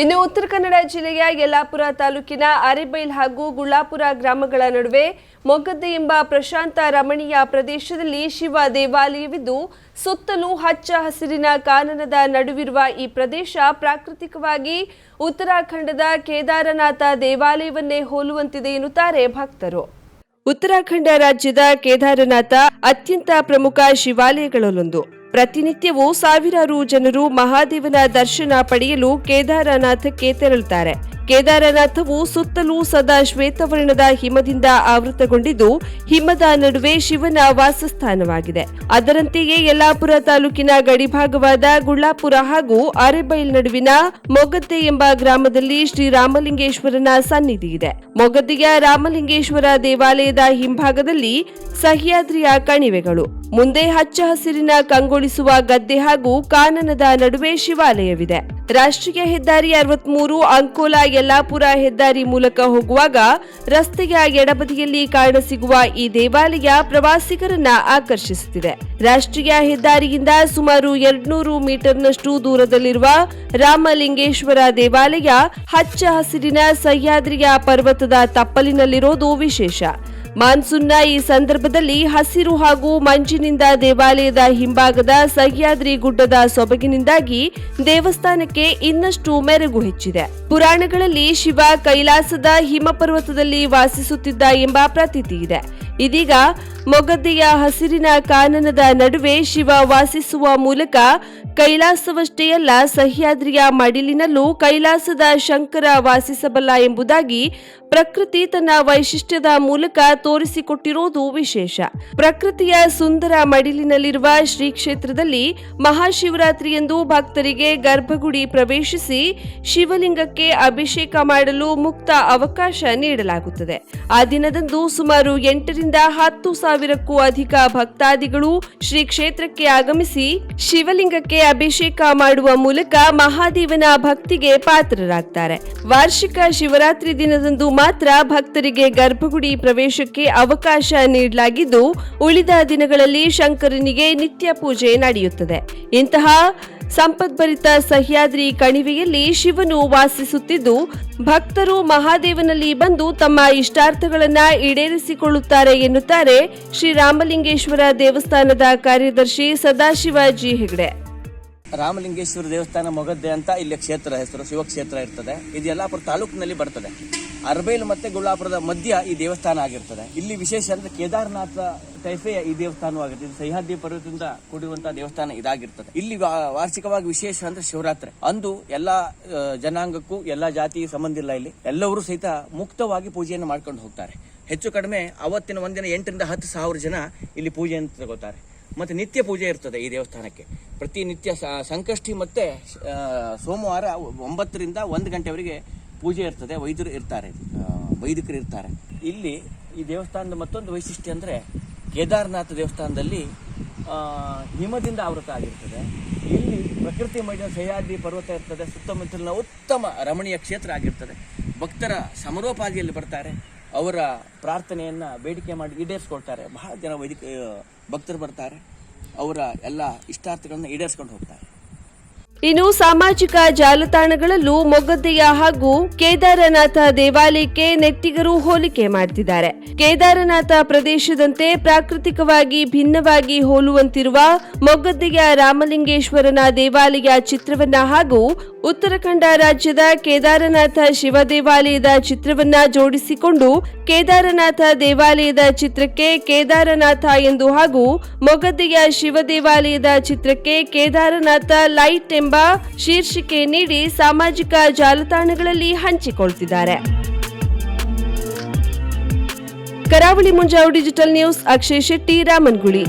ಇನ್ನು ಉತ್ತರ ಕನ್ನಡ ಜಿಲ್ಲೆಯ ಯಲ್ಲಾಪುರ ತಾಲೂಕಿನ ಅರೆಬೈಲ್ ಹಾಗೂ ಗುಳ್ಳಾಪುರ ಗ್ರಾಮಗಳ ನಡುವೆ ಮೊಗದ್ದೆ ಎಂಬ ಪ್ರಶಾಂತ ರಮಣೀಯ ಪ್ರದೇಶದಲ್ಲಿ ಶಿವ ದೇವಾಲಯವಿದ್ದು, ಸುತ್ತಲೂ ಹಚ್ಚ ಹಸಿರಿನ ಕಾನನದ ನಡುವಿರುವ ಈ ಪ್ರದೇಶ ಪ್ರಾಕೃತಿಕವಾಗಿ ಉತ್ತರಾಖಂಡದ ಕೇದಾರನಾಥ ದೇವಾಲಯವನ್ನೇ ಹೋಲುವಂತಿದೆ ಎನ್ನುತ್ತಾರೆ ಭಕ್ತರು. ಉತ್ತರಾಖಂಡ ರಾಜ್ಯದ ಕೇದಾರನಾಥ ಅತ್ಯಂತ ಪ್ರಮುಖ ಶಿವಾಲಯಗಳಲ್ಲೊಂದು. ಪ್ರತಿನಿತ್ಯವೂ ಸಾವಿರಾರು ಜನರು ಮಹಾದೇವನ ದರ್ಶನ ಪಡೆಯಲು ಕೇದಾರನಾಥಕ್ಕೆ ತೆರಳುತ್ತಾರೆ. ಕೇದಾರನಾಥವು ಸುತ್ತಲೂ ಸದಾ ಶ್ವೇತವರ್ಣದ ಹಿಮದಿಂದ ಆವೃತಗೊಂಡಿದ್ದು ಹಿಮದ ನಡುವೆ ಶಿವನ ವಾಸಸ್ಥಾನವಾಗಿದೆ. ಅದರಂತೆಯೇ ಯಲ್ಲಾಪುರ ತಾಲೂಕಿನ ಗಡಿಭಾಗವಾದ ಗುಳ್ಳಾಪುರ ಹಾಗೂ ಅರೆಬೈಲ್ ನಡುವಿನ ಮೊಗದ್ದೆ ಎಂಬ ಗ್ರಾಮದಲ್ಲಿ ಶ್ರೀರಾಮಲಿಂಗೇಶ್ವರನ ಸನ್ನಿಧಿ ಇದೆ ಮೊಗದ್ದೆಯ ರಾಮಲಿಂಗೇಶ್ವರ ದೇವಾಲಯದ ಹಿಂಭಾಗದಲ್ಲಿ ಸಹ್ಯಾದ್ರಿಯ ಕಣಿವೆಗಳು. ಮುಂದೆ ಹಚ್ಚ ಹಸಿರಿನ ಕಂಗೊಳಿಸುವ ಗದ್ದೆ ಹಾಗೂ ಕಾನನದ ನಡುವೆ ಶಿವಾಲಯವಿದೆ. ರಾಷ್ಟ್ರೀಯ ಹೆದ್ದಾರಿ ಅರವತ್ಮೂರು, ಅಂಕೋಲಾ, ಯಲ್ಲಾಪುರ ಹೆದ್ದಾರಿ ಮೂಲಕ ಹೋಗುವಾಗ ರಸ್ತೆಯ ಎಡಬದಿಯಲ್ಲಿ ಕಾಣಸಿಗುವ ಈ ದೇವಾಲಯ ಪ್ರವಾಸಿಗರನ್ನ ಆಕರ್ಷಿಸುತ್ತಿದೆ. ರಾಷ್ಟ್ರೀಯ ಹೆದ್ದಾರಿಯಿಂದ ಸುಮಾರು ಎರಡ್ನೂರು ಮೀಟರ್ನಷ್ಟು ದೂರದಲ್ಲಿರುವ ರಾಮಲಿಂಗೇಶ್ವರ ದೇವಾಲಯ ಹಚ್ಚ ಹಸಿರಿನ ಸಹ್ಯಾದ್ರಿಯ ಪರ್ವತದ ತಪ್ಪಲಿನಲ್ಲಿರೋದು ವಿಶೇಷ. ಮಾನ್ಸೂನ್ನ ಈ ಸಂದರ್ಭದಲ್ಲಿ ಹಸಿರು ಹಾಗೂ ಮಂಜಿನಿಂದ ದೇವಾಲಯದ ಹಿಂಭಾಗದ ಸಹ್ಯಾದ್ರಿ ಗುಡ್ಡದ ಸೊಬಗಿನಿಂದಾಗಿ ದೇವಸ್ಥಾನಕ್ಕೆ ಇನ್ನಷ್ಟು ಮೆರುಗು ಹೆಚ್ಚಿದೆ. ಪುರಾಣಗಳಲ್ಲಿ ಶಿವ ಕೈಲಾಸದ ಹಿಮಪರ್ವತದಲ್ಲಿ ವಾಸಿಸುತ್ತಿದ್ದ ಎಂಬ ಪ್ರತೀತಿ ಇದೆ. ಇದೀಗ ಮೊಗದ್ದೆಯ ಹಸಿರಿನ ಕಾನನದ ನಡುವೆ ಶಿವ ವಾಸಿಸುವ ಮೂಲಕ ಕೈಲಾಸವಷ್ಟೇ ಅಲ್ಲ, ಸಹ್ಯಾದ್ರಿಯ ಮಡಿಲಿನಲ್ಲೂ ಕೈಲಾಸದ ಶಂಕರ ವಾಸಿಸಬಲ್ಲ ಎಂಬುದಾಗಿ ಪ್ರಕೃತಿ ತನ್ನ ವೈಶಿಷ್ಟ್ಯದ ಮೂಲಕ ತೋರಿಸಿಕೊಟ್ಟಿರುವುದು ವಿಶೇಷ. ಪ್ರಕೃತಿಯ ಸುಂದರ ಮಡಿಲಿನಲ್ಲಿರುವ ಶ್ರೀ ಕ್ಷೇತ್ರದಲ್ಲಿ ಮಹಾಶಿವರಾತ್ರಿಯಂದು ಭಕ್ತರಿಗೆ ಗರ್ಭಗುಡಿ ಪ್ರವೇಶಿಸಿ ಶಿವಲಿಂಗಕ್ಕೆ ಅಭಿಷೇಕ ಮಾಡಲು ಮುಕ್ತ ಅವಕಾಶ ನೀಡಲಾಗುತ್ತದೆ. ಆ ದಿನದಂದು ಸುಮಾರು ಎಂಟರಿಂದ ಹತ್ತು ಸಾವಿರಕ್ಕೂ ಅಧಿಕ ಭಕ್ತಾದಿಗಳು ಶ್ರೀ ಕ್ಷೇತ್ರಕ್ಕೆ ಆಗಮಿಸಿ ಶಿವಲಿಂಗಕ್ಕೆ ಅಭಿಷೇಕ ಮಾಡುವ ಮೂಲಕ ಮಹಾದೇವನ ಭಕ್ತಿಗೆ ಪಾತ್ರರಾಗ್ತಾರೆ. ವಾರ್ಷಿಕ ಶಿವರಾತ್ರಿ ದಿನದಂದು ಮಾತ್ರ ಭಕ್ತರಿಗೆ ಗರ್ಭಗುಡಿ ಪ್ರವೇಶಕ್ಕೆ ಅವಕಾಶ ನೀಡಲಾಗಿದ್ದು, ಉಳಿದ ದಿನಗಳಲ್ಲಿ ಶಂಕರನಿಗೆ ನಿತ್ಯ ಪೂಜೆ ನಡೆಯುತ್ತದೆ. ಇಂತಹ ಸಂಪದ್ಭರಿತ ಸಹ್ಯಾದ್ರಿ ಕಣಿವೆಯಲ್ಲಿ ಶಿವನು ವಾಸಿಸುತ್ತಿದ್ದು, ಭಕ್ತರು ಮಹಾದೇವನಲ್ಲಿ ಬಂದು ತಮ್ಮ ಇಷ್ಟಾರ್ಥಗಳನ್ನು ಈಡೇರಿಸಿಕೊಳ್ಳುತ್ತಾರೆ ಎನ್ನುತ್ತಾರೆ ಶ್ರೀರಾಮಲಿಂಗೇಶ್ವರ ದೇವಸ್ಥಾನದ ಕಾರ್ಯದರ್ಶಿ ಸದಾಶಿವ ಜಿ ಹೆಗ್ಡೆ. ರಾಮಲಿಂಗೇಶ್ವರ ದೇವಸ್ಥಾನ ಮೊಗದ್ದೆ ಅಂತ ಇಲ್ಲಿ ಕ್ಷೇತ್ರ ಹೆಸರು ಶಿವಕ್ಷೇತ್ರ ಇರ್ತದೆ. ಇದು ಯಲ್ಲಾಪುರ ತಾಲೂಕಿನಲ್ಲಿ ಬರ್ತದೆ. ಅರ್ಬೈಲ್ ಮತ್ತೆ ಗುಳ್ಳಾಪುರದ ಮಧ್ಯ ಈ ದೇವಸ್ಥಾನ ಆಗಿರ್ತದೆ. ಇಲ್ಲಿ ವಿಶೇಷ ಅಂದ್ರೆ ಕೇದಾರನಾಥ ಟೈಫೆಯ ಈ ದೇವಸ್ಥಾನವಾಗಿದೆ ಇದು ಸಹ್ಯಾದ್ರಿ ಪರ್ವತದಿಂದ ಕೂಡಿರುವಂತಹ ದೇವಸ್ಥಾನ ಇದಾಗಿರ್ತದೆ. ಇಲ್ಲಿ ವಾರ್ಷಿಕವಾಗಿ ವಿಶೇಷ ಅಂದ್ರೆ ಶಿವರಾತ್ರಿ. ಅಂದು ಎಲ್ಲಾ ಜನಾಂಗಕ್ಕೂ ಎಲ್ಲಾ ಜಾತಿ ಸಂಬಂಧ ಇಲ್ಲ ಇಲ್ಲಿ. ಎಲ್ಲವರು ಸಹಿತ ಮುಕ್ತವಾಗಿ ಪೂಜೆಯನ್ನು ಮಾಡ್ಕೊಂಡು ಹೋಗ್ತಾರೆ. ಹೆಚ್ಚು ಕಡಿಮೆ ಅವತ್ತಿನ ಒಂದಿನ ಎಂಟರಿಂದ ಹತ್ತು ಸಾವಿರ ಜನ ಇಲ್ಲಿ ಪೂಜೆಯನ್ನು ತಗೋತಾರೆ ಮತ್ತೆ ನಿತ್ಯ ಪೂಜೆ ಇರ್ತದೆ ಈ ದೇವಸ್ಥಾನಕ್ಕೆ. ಪ್ರತಿನಿತ್ಯ ಸಂಕಷ್ಟಿ ಮತ್ತೆ ಸೋಮವಾರ ಒಂಬತ್ತರಿಂದ ಒಂದು ಗಂಟೆವರೆಗೆ ಪೂಜೆ ಇರ್ತದೆ, ವೈದ್ಯರು ಇರ್ತಾರೆ. ವೈದಿಕರು ಇರ್ತಾರೆ. ಇಲ್ಲಿ ಈ ದೇವಸ್ಥಾನದ ಮತ್ತೊಂದು ವೈಶಿಷ್ಟ್ಯ ಅಂದ್ರೆ ಕೇದಾರನಾಥ ದೇವಸ್ಥಾನದಲ್ಲಿ ಹಿಮದಿಂದ ಆವೃತ ಆಗಿರ್ತದೆ. ಇಲ್ಲಿ ಪ್ರಕೃತಿ ಮೈದ ಸಹ್ಯಾದ್ರಿ ಪರ್ವತ ಇರ್ತದೆ, ಸುತ್ತಮುತ್ತಲಿನ ಉತ್ತಮ ರಮಣೀಯ ಕ್ಷೇತ್ರ ಆಗಿರ್ತದೆ. ಭಕ್ತರ ಸಮರೋಪಾದಿಯಲ್ಲಿ ಬರ್ತಾರೆ. ಅವರ ಪ್ರಾರ್ಥನೆಯನ್ನು ಬೇಡಿಕೆ ಮಾಡಿ ಈಡೇರಿಸ್ಕೊಳ್ತಾರೆ. ಬಹಳ ಜನ ವೈದಿಕ, ಭಕ್ತರು ಬರ್ತಾರೆ. ಅವರ ಎಲ್ಲ ಇಷ್ಟಾರ್ಥಗಳನ್ನು ಈಡೇರಿಸ್ಕೊಂಡು ಹೋಗ್ತಾರೆ. ಇನ್ನು ಸಾಮಾಜಿಕ ಜಾಲತಾಣಗಳಲ್ಲೂ ಮೊಗದ್ದೆಯ ಹಾಗೂ ಕೇದಾರನಾಥ ದೇವಾಲಯಕ್ಕೆ ನೆಟ್ಟಿಗರು ಹೋಲಿಕೆ ಮಾಡ್ತಿದ್ದಾರೆ. ಕೇದಾರನಾಥ ಪ್ರದೇಶದಂತೆ ಪ್ರಾಕೃತಿಕವಾಗಿ ಭಿನ್ನವಾಗಿ ಹೋಲುವಂತಿರುವ ಮೊಗದ್ದೆಯ ರಾಮಲಿಂಗೇಶ್ವರನ ದೇವಾಲಯ ಚಿತ್ರವನ್ನ ಹಾಗೂ ಉತ್ತರಾಖಂಡ ರಾಜ್ಯದ ಕೇದಾರನಾಥ ಶಿವ ದೇವಾಲಯದ ಚಿತ್ರವನ್ನ ಜೋಡಿಸಿಕೊಂಡು ಕೇದಾರನಾಥ ದೇವಾಲಯದ ಚಿತ್ರಕ್ಕೆ ಕೇದಾರನಾಥ ಎಂದು ಹಾಗೂ ಮೊಗದ್ದೆಯ ಶಿವ ದೇವಾಲಯದ ಚಿತ್ರಕ್ಕೆ ಕೇದಾರನಾಥ ಲೈಟ್ ಎಂಬ ಶೀರ್ಷಿಕೆ ನೀಡಿ ಸಾಮಾಜಿಕ ಜಾಲತಾಣಗಳಲ್ಲಿ ಹಂಚಿಕೊಳ್ತಿದ್ದಾರೆ. Karavali Munjavu digital news Akshay Shetty Ramanguli